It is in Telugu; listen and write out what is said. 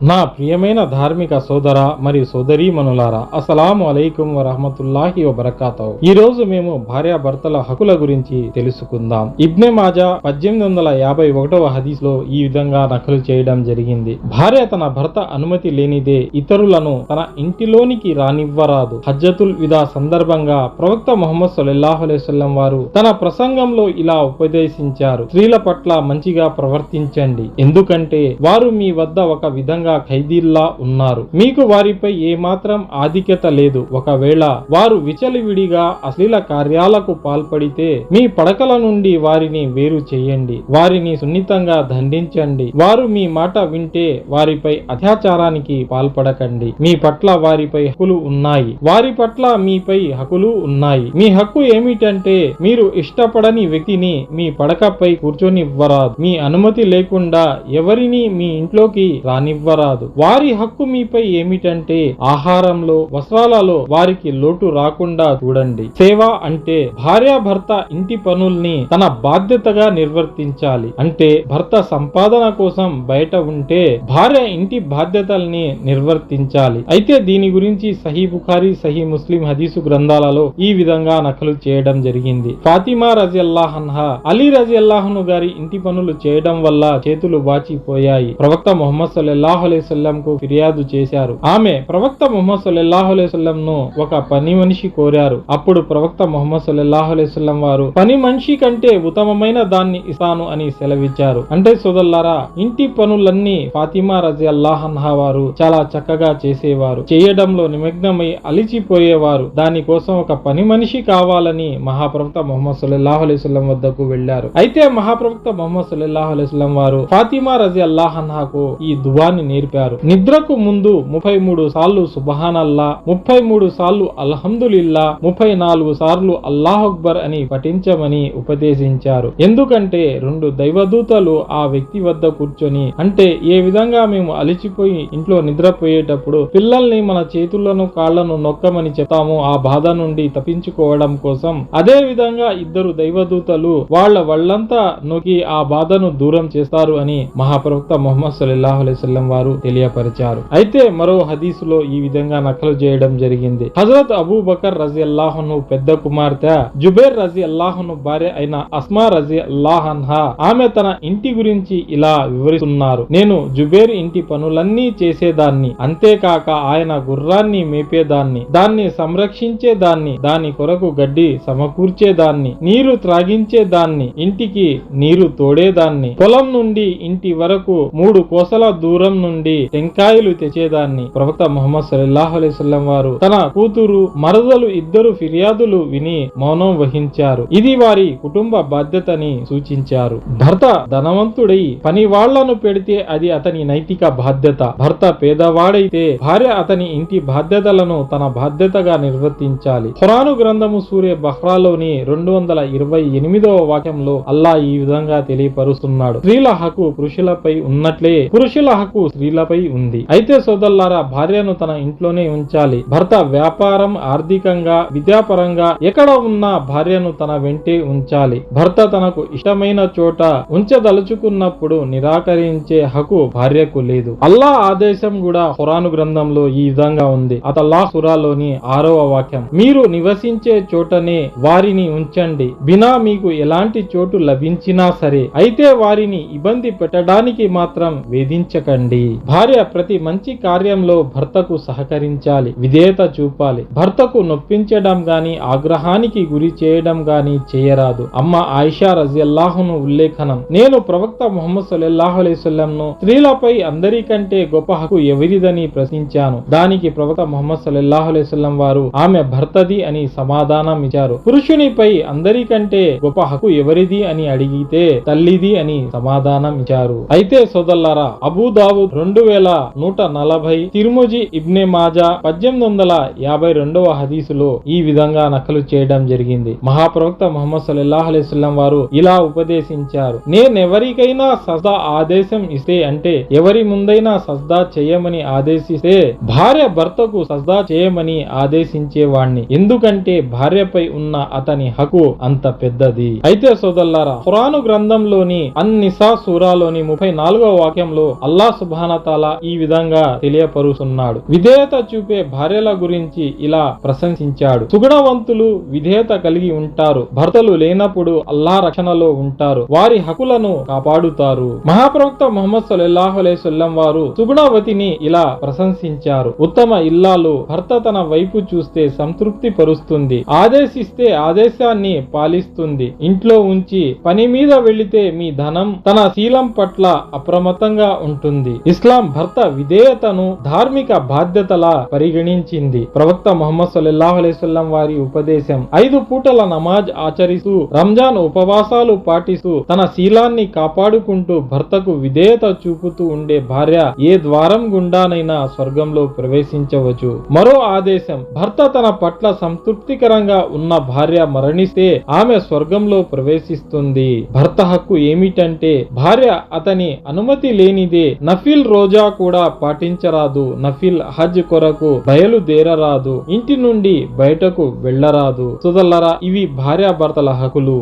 నా ప్రియమైన ధార్మిక సోదర మరియు సోదరీమణులారా అస్సలాము అలైకుం వరహమతుల్లాహి వబరకాతు ఈ రోజు మేము భార్యాభర్తల హక్కుల గురించి తెలుసుకుందాం. ఇబ్నె మాజా పద్దెనిమిది వందల యాభై ఒకటవ హదీస్లో ఈ విధంగా నకలు చేయడం జరిగింది. భార్య తన భర్త అనుమతి లేనిదే ఇతరులను తన ఇంటిలోనికి రానివ్వరాదు. హజ్జతుల్ విదా సందర్భంగా ప్రవక్త మొహమ్మద్ సల్లాహు అలైవల్లం వారు తన ప్రసంగంలో ఇలా ఉపదేశించారు స్త్రీల పట్ల మంచిగా ప్రవర్తించండి. ఎందుకంటే వారు మీ వద్ద ఒక విధంగా ఖైదీల్లా ఉన్నారు. మీకు వారిపై ఏమాత్రం ఆధిక్యత లేదు. ఒకవేళ వారు విచలివిడిగా అశ్లీల కార్యాలకు పాల్పడితే మీ పడకల నుండి వారిని వేరు చేయండి. వారిని సున్నితంగా దండించండి. వారు మీ మాట వింటే వారిపై అత్యాచారానికి పాల్పడకండి. మీ పట్ల వారిపై హక్కులు ఉన్నాయి. వారి పట్ల మీపై హక్కులు ఉన్నాయి. మీ హక్కు ఏమిటంటే మీరు ఇష్టపడని వ్యక్తిని మీ పడకపై కూర్చొనివ్వరాదు. మీ అనుమతి లేకుండా ఎవరిని మీ ఇంట్లోకి రానివ్వరాదు. వారి హక్కు మీపై ఏమిటంటే ఆహారంలో వస్త్రాలలో వారికి లోటు రాకుండా చూడండి. సేవ అంటే భార్యాభర్త ఇంటి పనుల్ని తన బాధ్యతగా నిర్వర్తించాలి. అంటే భర్త సంపాదన కోసం బయట ఉంటే భార్య ఇంటి బాధ్యతల్ని నిర్వర్తించాలి. అయితే దీని గురించి సహీ బుఖారీ సహీ ముస్లిం హదీసు గ్రంథాలలో ఈ విధంగా నకలు చేయడం జరిగింది. ఫాతిమా రజి అలీ రజి గారి ఇంటి పనులు చేయడం వల్ల చేతులు వాచిపోయాయి. ప్రవక్త మొహమ్మద్ సల్లాహు అలైవల్లం ఫిర్యాదు చేశారు. ఆమె ప్రవక్త ముహమ్మద్ సల్లల్లాహు ను ఒక పని మనిషి కోరారు. అప్పుడు ప్రవక్త ముహమ్మద్ సల్లల్లాహు అలైవల్లం వారు పని మనిషి కంటే ఉత్తమమైన దాన్ని ఇస్తాను అని సెలవిచ్చారు. అంటే సోదల్లారా ఇంటి పనులన్నీ ఫాతిమా రజి అల్లాహన్హా వారు చాలా చక్కగా చేసేవారు. చేయడంలో నిమగ్నమై అలిచిపోయేవారు. దానికోసం ఒక పని మనిషి కావాలని మహాప్రవక్త ముహమ్మద్ సల్లల్లాహు అలైవల్లం వద్దకు వెళ్ళారు అయితే మహాప్రవక్త ముహమ్మద్ సల్లల్లాహు అలైవల్లం వారు ఫాతిమా రజి అల్లాహన్హాకు ఈ దువాని నేర్పారు. నిద్రకు ముందు ముప్పై మూడు సార్లు సుబహానల్లా ముప్పై మూడు సార్లు అల్హందులిల్లా ముప్పై నాలుగు సార్లు అల్లాహ్ అక్బర్ అని పఠించమని ఉపదేశించారు. ఎందుకంటే రెండు దైవదూతలు ఆ వ్యక్తి వద్ద కూర్చొని అంటే ఏ విధంగా మేము అలిచిపోయి ఇంట్లో నిద్రపోయేటప్పుడు పిల్లల్ని మన చేతులను కాళ్ళను నొక్కమని చెప్తాము ఆ బాధ నుండి తప్పించుకోవడం కోసం అదే విధంగా ఇద్దరు దైవదూతలు వాళ్ళ వాళ్ళంతా నొక్కి ఆ బాధను దూరం చేస్తారు అని మహాప్రవక్త మొహమ్మద్ సల్లాహు అలైవల్లం వారు తెలియపరిచారు. అయితే మరో హదీసులో ఈ విధంగా నకలు చేయడం జరిగింది. హజరత్ అబూ బకర్ రజి అల్లాహను పెద్ద కుమార్తె జుబేర్ రజి అల్లాహను భార్య అయిన అస్మా రజి అల్లాహన్హా ఆమె తన ఇంటి గురించి ఇలా వివరిస్తున్నారు. నేను జుబేర్ ఇంటి పనులన్నీ చేసేదాన్ని. అంతేకాక ఆయన గుర్రాన్ని మేపేదాన్ని. దాన్ని సంరక్షించేదాన్ని. దాని కొరకు గడ్డి సమకూర్చేదాన్ని. నీరు త్రాగించేదాన్ని. ఇంటికి నీరు తోడేదాన్ని. పొలం నుండి ఇంటి వరకు మూడు కోసల దూరం నుండి టెంకాయలు తెచ్చేదాన్ని. ప్రవక్త ముహమ్మద్ సల్లాహ్ అలైస్లం వారు తన కూతురు మరదలు ఇద్దరు ఫిర్యాదులు విని మౌనం వహించారు. ఇది వారి కుటుంబ బాధ్యతని సూచించారు. భర్త ధనవంతుడై పని వాళ్ళను పెడితే అది అతని నైతిక బాధ్యత. భర్త పేదవాడైతే భార్య అతని ఇంటి బాధ్యతలను తన బాధ్యతగా నిర్వర్తించాలి. ఖురాను గ్రంథము సూర్య బహ్రాలోని రెండు వందల ఇరవై ఎనిమిదవ వాక్యంలో అల్లా ఈ విధంగా తెలియపరుస్తున్నాడు. స్త్రీల హక్కు పురుషులపై ఉన్నట్లే పురుషుల హక్కు స్త్రీలపై ఉంది. అయితే సోదల్లారా భార్యను తన ఇంట్లోనే ఉంచాలి. భర్త వ్యాపారం ఆర్థికంగా విద్యాపరంగా ఎక్కడ ఉన్నా భార్యను తన వెంటే ఉంచాలి. భర్త తనకు ఇష్టమైన చోట ఉంచదలుచుకున్నప్పుడు నిరాకరించే హక్కు భార్యకు లేదు. అల్లా ఆదేశం కూడా ఖురాను గ్రంథంలో ఈ విధంగా ఉంది. అతల్లా సురాలోని ఆరవ వాక్యం మీరు నివసించే చోటనే వారిని ఉంచండి. బినా మీకు ఎలాంటి చోటు లభించినా సరే అయితే వారిని ఇబ్బంది పెట్టడానికి మాత్రం వేధించకండి. భార్య ప్రతి మంచి కార్యంలో భర్తకు సహకరించాలి విధేయత చూపాలి. భర్తకు నొప్పించడం గాని ఆగ్రహానికి గురి చేయడం గాని చేయరాదు. అమ్మ ఆయిషా రజియల్లాహును ఉల్లేఖనం. నేను ప్రవక్త ముహమ్మద్ సల్లల్లాహు అలైవల్లంను స్త్రీలపై అందరికంటే గొప్ప హక్కు ఎవరిదని ప్రశ్నించాను. దానికి ప్రవక్త ముహమ్మద్ సల్లల్లాహు అలైవల్లం వారు ఆమె భర్తది అని సమాధానం ఇచ్చారు. పురుషునిపై అందరికంటే గొప్ప హక్కు ఎవరిది అని అడిగితే తల్లిది అని సమాధానం ఇచ్చారు. అయితే సోదల్లారా అబూదావుద్ రెండు వేల నూట నలభై తిరుమోజీ ఇబ్నే మాజా పద్దెనిమిది వందల యాభై రెండవ హదీసులో ఈ విధంగా నకలు చేయడం జరిగింది. మహాప్రవక్త మొహమ్మద్ సల్లాహు అలైస్లం వారు ఇలా ఉపదేశించారు. నేనెవరికైనా సజ్దా ఆదేశం ఇస్తే అంటే ఎవరి ముందైనా సజ్దా చేయమని ఆదేశిస్తే భార్య భర్తకు సజ్దా చేయమని ఆదేశించేవాణ్ణి. ఎందుకంటే భార్యపై ఉన్న అతని హక్కు అంత పెద్దది. అయితే సోదల్లారా ఖురాను గ్రంథంలోని అన్నిసా సూరాలోని ముప్పై నాలుగో వాక్యంలో అల్లా సుభాన్ సుబానతాల ఈ విధంగా తెలియపరుస్తున్నాడు. విధేయత చూపే భార్యల గురించి ఇలా ప్రశంసించాడు. సుగుణవంతులు విధేయత కలిగి ఉంటారు. భర్తలు లేనప్పుడు అల్లా రక్షణలో ఉంటారు. వారి హక్కులను కాపాడుతారు. మహాప్రవక్త మొహమ్మద్ సల్లల్లాహు వారు సుగుణవతిని ఇలా ప్రశంసించారు. ఉత్తమ ఇల్లాలు భర్త తన వైపు చూస్తే సంతృప్తి పరుస్తుంది. ఆదేశిస్తే ఆదేశాన్ని పాలిస్తుంది. ఇంట్లో ఉంచి పని మీద వెళితే మీ ధనం తన శీలం పట్ల అప్రమత్తంగా ఉంటుంది. ఇస్లాం భర్త విధేయతను ధార్మిక బాధ్యతలా పరిగణించింది. ప్రవక్త మొహమ్మద్ సల్లల్లాహు వారి ఉపదేశం ఐదు పూటల నమాజ్ ఆచరిస్తూ రంజాన్ ఉపవాసాలు పాటిస్తూ తన శీలాన్ని కాపాడుకుంటూ భర్తకు విధేయత చూపుతూ ఉండే భార్య ఏ ద్వారం గుండానైనా స్వర్గంలో ప్రవేశించవచ్చు. మరో ఆదేశం భర్త తన పట్ల సంతృప్తికరంగా ఉన్న భార్య మరణిస్తే ఆమె స్వర్గంలో ప్రవేశిస్తుంది. భర్త హక్కు ఏమిటంటే భార్య అతని అనుమతి లేనిదే నఫిల్ రోజా కూడా పాటించరాదు. నఫిల్ హజ్ కొరకు బయలుదేరరాదు. ఇంటి నుండి బయటకు వెళ్ళరాదు సుదల్లరా ఇవి భార్యాభర్తల హక్కులు.